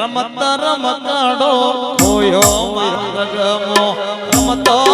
રમત રમકડો ખોયો માર્ગમો રમતો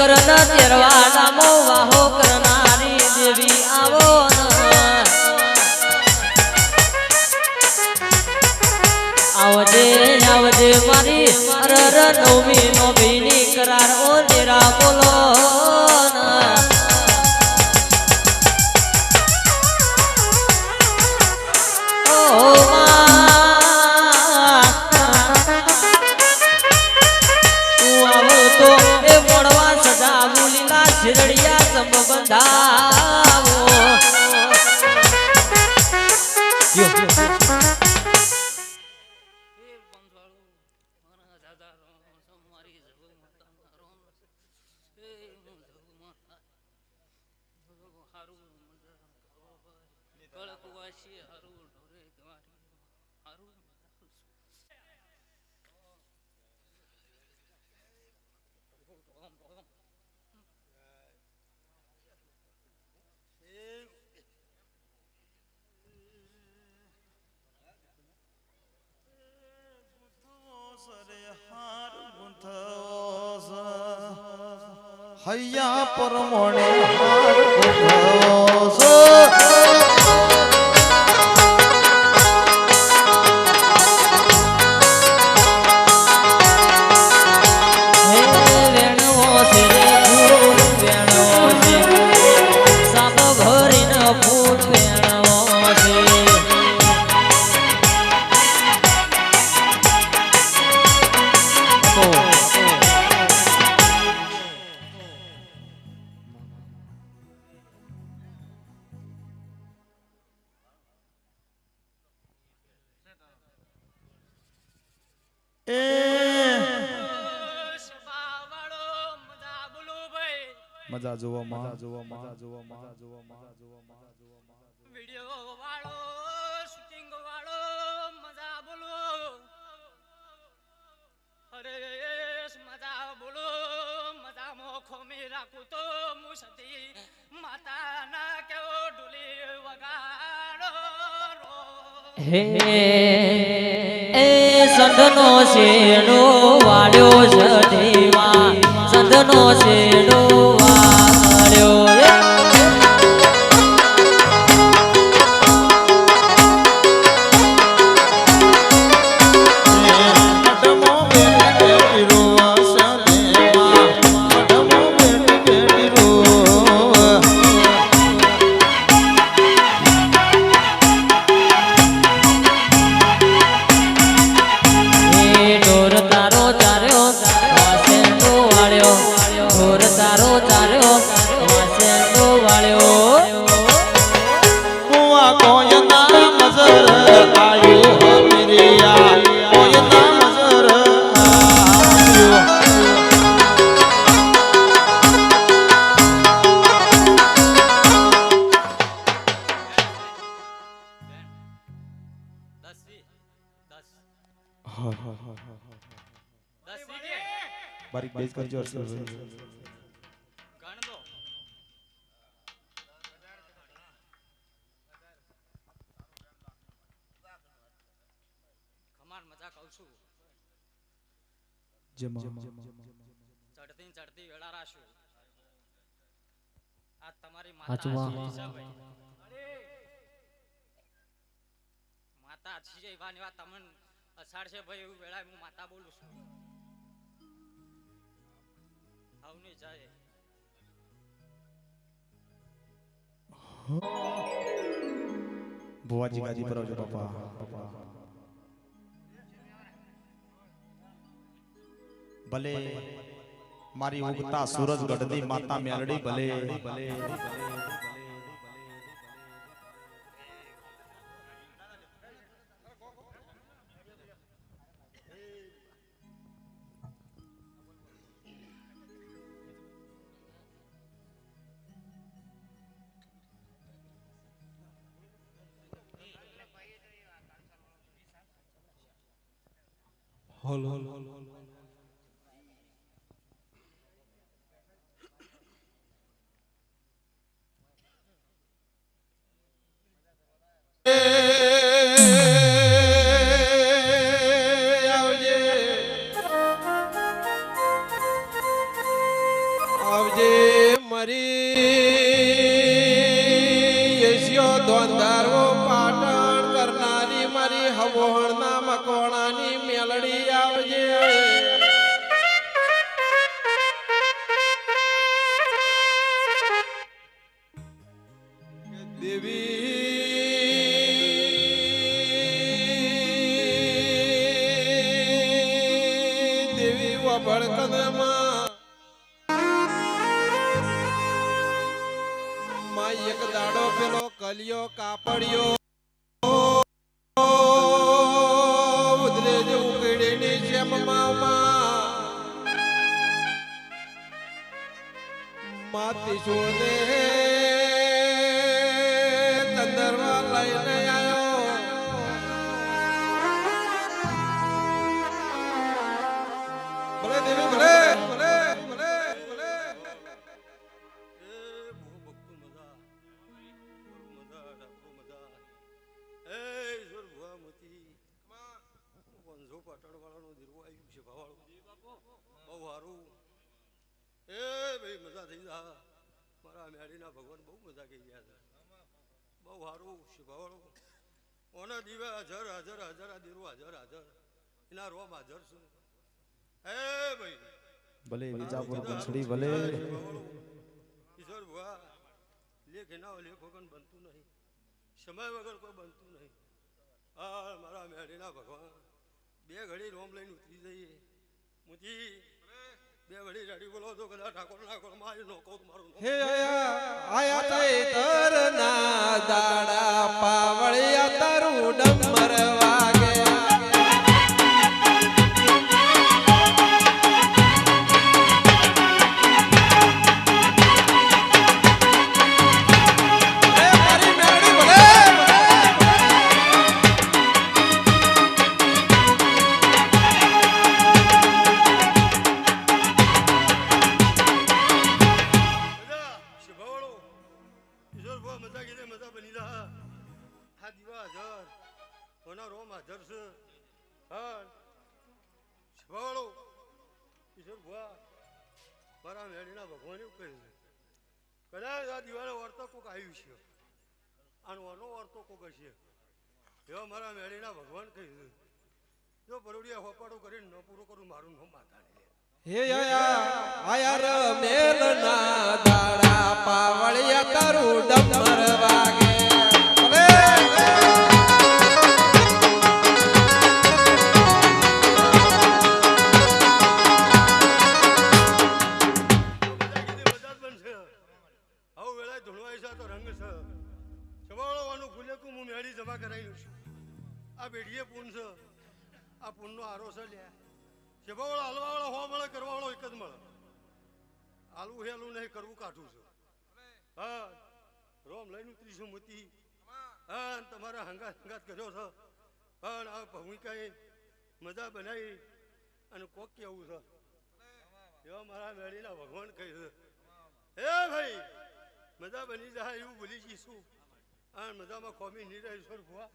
એ નગર ન તેરવા સમ બંધાવો હૈયા પરમોણે હાર એ. મજા જોવા મજા જોવા મજા જોવા મજા જોવા મજા જોવા મજા જોવા વિડિયો વાળો શૂટિંગ વાળો મજા બોલો. અરે મજા બોલો. મજા મોખોમી રાખું તો મુસતી માતાના કેવો ડુલી વગાડો. રો હે. એ સંતનો શેડો વાળ્યો સધીમાં સંધનો શેડો બારીક બેઝ કરજો ગણ દો. ખમાર મજા કહું છું. ચડતી ચડતી વેળા રાશું. આ તમારી માતા હાચુમાં. છે એવા ને એવા તમને અષાઢ છે ભાઈ એવું વેળા હું માતા બોલું છું. આવું જાય ભુવાજી ગાજી પર આવજો બાપા ભલે મારી ઉગતા સૂરજ ગઢદી માતા મેલડી ભલે. ભલે. આવજે આવજે મારી એક દાડો પેલો કલિયો કાપડિયો. માતી છોડે થઈ જા મારા મેળીના ભગવાન બહુ મજા કહી ગયા છે બહુ સારું શિભાવાળો ઓના દીવે? હાજર હાજર હાજર દીરો હાજર હાજર. એના રોમ હાજર છું. હે ભાઈ. ભલે વિજાપુર બંસડી ભલે. ઈશ્વર ભુવા લેખ એના લેખ વગર બનતું નહીં. સમય વગર કોઈ બનતું નહીં. આ મારા મેળીના ભગવાન. બે ઘડી રોમ લઈને ઉતરી જઈએ. મુજી બે ઘડી રેડી બોલો તો કદાચ ઠાકોર મારી નો કહું મારું નામ. હે આયા આયા ચૈતર ના દાડા પાવળિયા તારું ડમર છે. આનો આનો વર્તો કોક છે એવા મારા મેળીના ભગવાન કહી છે. જો બરોડિયા હોપાડો કરીને ન પૂરો કરું, મારું નામ માતા લે. હે આયા આયા રમેલ ના દાડા, પાવળિયા તારું હું મેળી જમા કરાવ્યું છું. આ બેડીએ પૂન છે. આ પૂનનો આરો છે લ્યા. સેવાવાળો હલવાવાળો હોવા મળે, કરવાવાળો એક જ મળે. હાલવું હેલું નહીં, કરવું કાઠું છે. હા, રોમ લઈને ઉતરીશું મોતી. હા તમારા હંગાત હંગાત કર્યો છે. પણ આ ભૂમિકાએ મજા બનાવી અને કોક કેવું છે. એવા મારા મેળીના ભગવાન કહી છે. હે ભાઈ, મજા બની જાય એવું ભૂલી જઈશું આ મજામાં કોમી ઈશ્વર ભુવા.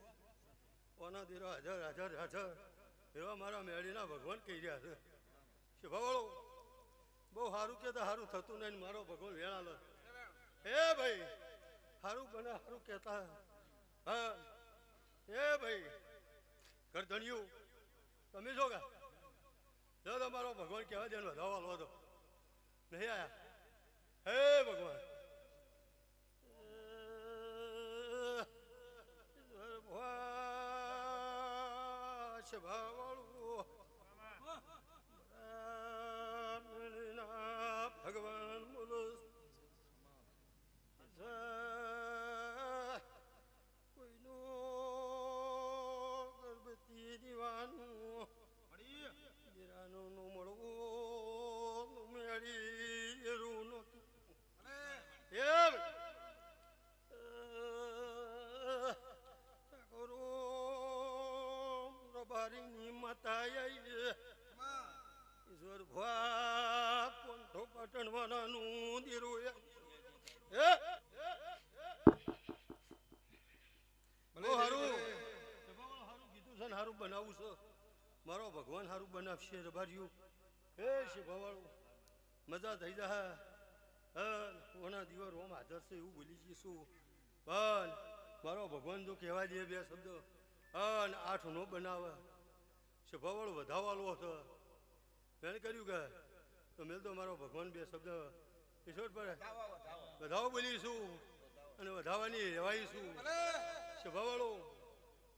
ઓના દીરો હાજર હાજર હાજર. એવા મારા મેળીના ભગવાન કહી રહ્યા છે. કે ભવાળો બહુ સારું કે સારું થતું નહીં મારો ભગવાન વેળા લે હે ભાઈ, સારું બને, સારું કહેતા. હા. હે ભાઈ ઘર તમે છો કા? જો તમારો ભગવાન કહેવા દે ને વધાવો હાલવા નહીં આયા? હે ભગવાન. ભગવાન બોલો. કોઈનો ગર્ભવતી દીવાનું દીરાનું નું મળવું મેળી એરું નહોતું. એમ પ્રભારીની માતા આઈ ઈશ્વર ભા કોંઠો પાટણ વાળાનું દીરું એ હારું હારું. કીધું છે ને હારું બનાવું છે. મારો ભગવાન હારું બનાવશે રબાર્યું હે શિભાવાળું. મજા થઈ જા. હા ઓના દિવસ ઓમ હાજર છે એવું બોલી જઈશું. પણ મારો ભગવાન જો કહેવા દે બે શબ્દ. હા ને આઠ નો બનાવે. શિભાવાળું વધાવાલો હતો. મેં કર્યું કે તો મેં તો મારો ભગવાન બે શબ્દ ઈશ્વર પર વધાવો બોલીશું અને વધાવાની રહેવાઈશું ભવળો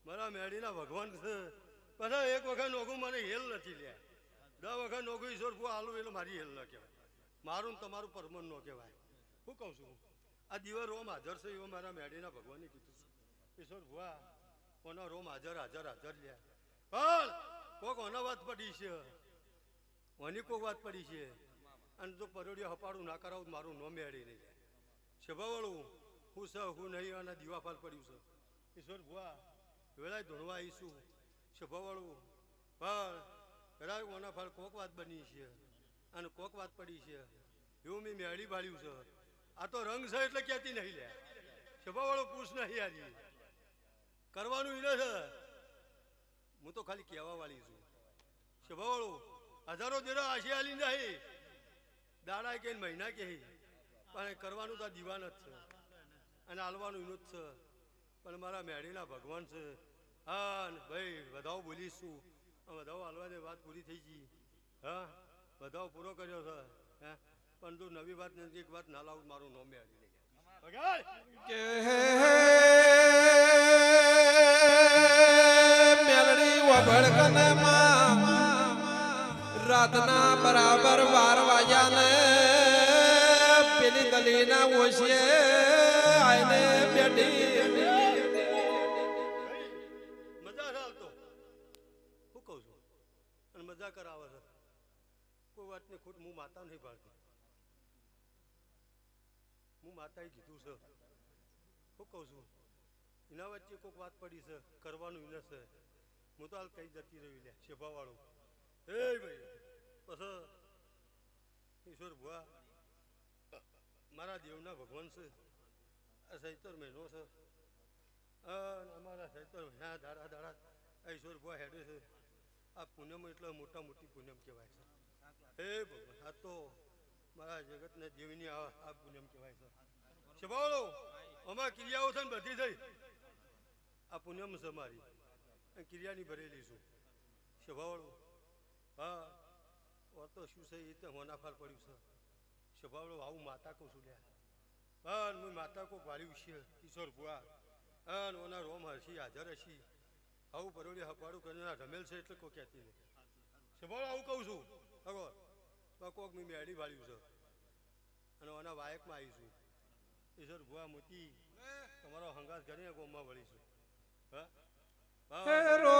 મારા મેળીના ભગવાન છે. પાછા એક વખત નોખું મને હેલ નથી લ્યા. દસ વખત નોખું ઈશ્વર ભૂ હાલું એટલે મારી હેલ ન કહેવાય. મારું ને તમારું પરમન ન કહેવાય. હું કહું છું આ દિવસ રોમ હાજર છે એવો મારા મેળીના ભગવાને કીધું છે. ઈશ્વર ભુવા કોનો રોમ હાજર હાજર હાજર લ્યા. પણ કોક ઓના વાત પડી છે. ઓની કોક વાત પડી છે. અને જો પરોડિયો હપાડું ના કરાવું તો મારું ન મેળી નહીં લે સ્વભાવવાળું હું સહ, હું નહીં અને દીવાફાલ પડ્યું છે. ઈશ્વર ભુવા, વેળાએ ધૂણવા આવીશું. સ્વભાવવાળું પણ વેળાએ ઓના ફાળ કોક વાત બની છે. અને કોક વાત પડી છે. એવું મેં મેળી બાળ્યું છે. આ તો રંગ છે એટલે કહેતી નહીં લે સ્વભાવવાળું પૂછ નહીં આજે. કરવાનું છે. હું તો ખાલી કહેવા વાળી છું. સ્વભાવવાળું હજારો દેરો આશી આલી નહીં. દાડા કે મહિના કે પણ કરવાનું તો દીવાન જ છે. અને હાલવાનું એનું જ છે. પણ મારા મેળીના ભગવાન છે. હા ભાઈ, વધાવો બોલીશું વધાવ હાલવાની વાત પૂરી થઈ ગઈ. હા, વધાવો પૂરો કર્યો છે. હે? પણ તું નવી વાત નથી એક વાત ના લાવું, મારું નામ મેળવી લઈ કે વભળકનમાં રાતના બરાબર બાર વાગ્યા ને પેલી ગલીના ઓછીએ આઈને બેઠી. મજા કરાવે છે. હું માતા નહીં પાડતી. હું માતાએ કીધું છે. હું કહું છું, એના વચ્ચે કોઈક વાત પડી છે, કરવાનું છે. હું તો હાલ કઈ જતી રહી લે, શેભાવાળું. એ ભાઈ પછી ઈશ્વર ભુવા, મારા દેવના ભગવાન છે. આ સૈતર મહિનો છે. અમારા સૈતર મહિના દાડા દાડા ઈશ્વર ભુવા હેડે છે. આ પૂનમ એટલે મોટા મોટી પૂનમ કહેવાય છે. હે ભગવાન, આ તો મારા જગતને દેવની આ આ પૂનમ કહેવાય છે. શભાવડો અમારા ક્રિયાઓ છે ને બધી થઈ. આ પૂનમ છે મારી. ક્રિયાની ભરેલી છું. શભાવડો હા, ઓર તો શું છે એ તો હોનાફાર પડ્યું છે. શભાવડો આવું માતા કહું છું લ્યા. હા હું માતા કોક વાળ્યું છે, કિશોર ભુવા હા ઓના રોમ હશી હાજર હશી આવું પરોળી હપાડું કરીને રમેલ છે એટલે કોઈ કહેતી નહીં. શભાવડો આવું કહું છું. ખબર તો કોક મેં મેળી વાળ્યું છે. અને ઓના વાયકમાં આવી છું. ઈશ્વર ભુવા મોતી તમારો હંગાસ કરીને ગોમમાં વળીશું હા હા? હેરો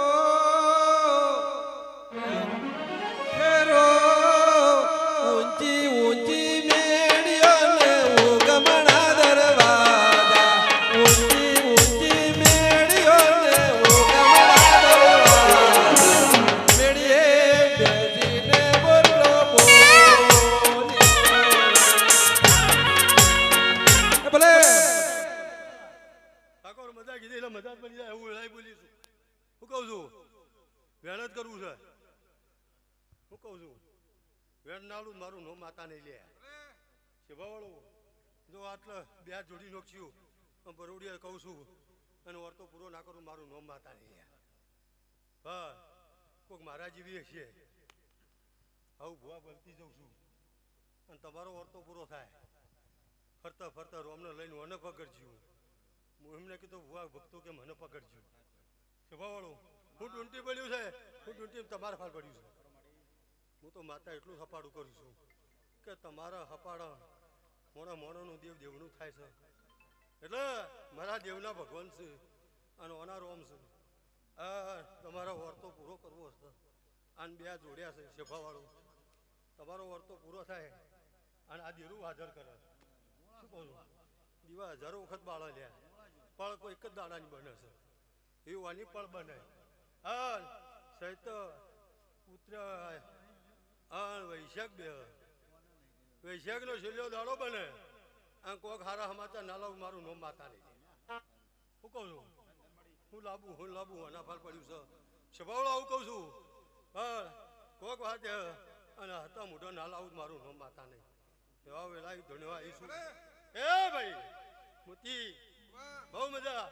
જો આટલે બે હાથ જોડી નોખ્યું બરોડિયા કહું છું અને વર્તો પૂરો ના કરું, મારું નોમ માતા નહીં હા કોઈક મારા જેવી હશે. આવું ભૂવા બનતી જઉં છું. અને તમારો વર્તો પૂરો થાય. ફરતા ફરતા રોમને લઈને મને પકડજો. હું એમને કીધું, ભૂવા ભક્તો કે મને પકડજો. સ્વભાવવાળું હું ટ્વેન્ટી બન્યું છે. હું ટ્વેન્ટી તમારા ફાલ પડ્યું છે. હું તો માતા એટલું હપાડું કરું છું કે તમારા હપાડા મોણા મોણાનું દેવ દેવનું થાય છે. એટલે મારા દેવના ભગવાન છે અને ઓના રોમ છે. આ તમારો વર્તો પૂરો કરવો છે. આને બે જોડ્યા છે શેફાવાળું તમારો વર્તો પૂરો થાય અને આ દેરું હાજર કરે. શું કહું દીવા હજારો વખત બાળા લે પણ કોઈ એક જ દાડાની બને છે. એવું આની પણ બને. હા સહિત ઉત્તરાય આ વૈશાખ બે વૈશાખનો છેલ્લો દાડો બને. આ કોક હારા હમાતા ના મારું નોમ માતા નહીં હું કહું છું, હું લાબુ હું લાબુ, આના ફાલ પડ્યું છે. સ્વભાવડો આવું કહું છું, હા, કોક વાત અને હતા મોઢો ના લાવું, મારું નોમ માતા નહીં એવા વેલા ધન્યવાદ આવીશું એ ભાઈ મોતી બહુ મજા.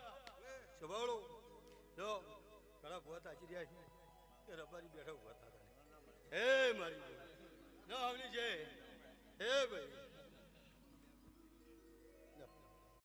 સ્વભાવડો જો, ઘણા ભૂવા તાચી રહ્યા છે. રબારી બેઠા ઊભા હતા હે મારી. ના આવડી છે हे भाई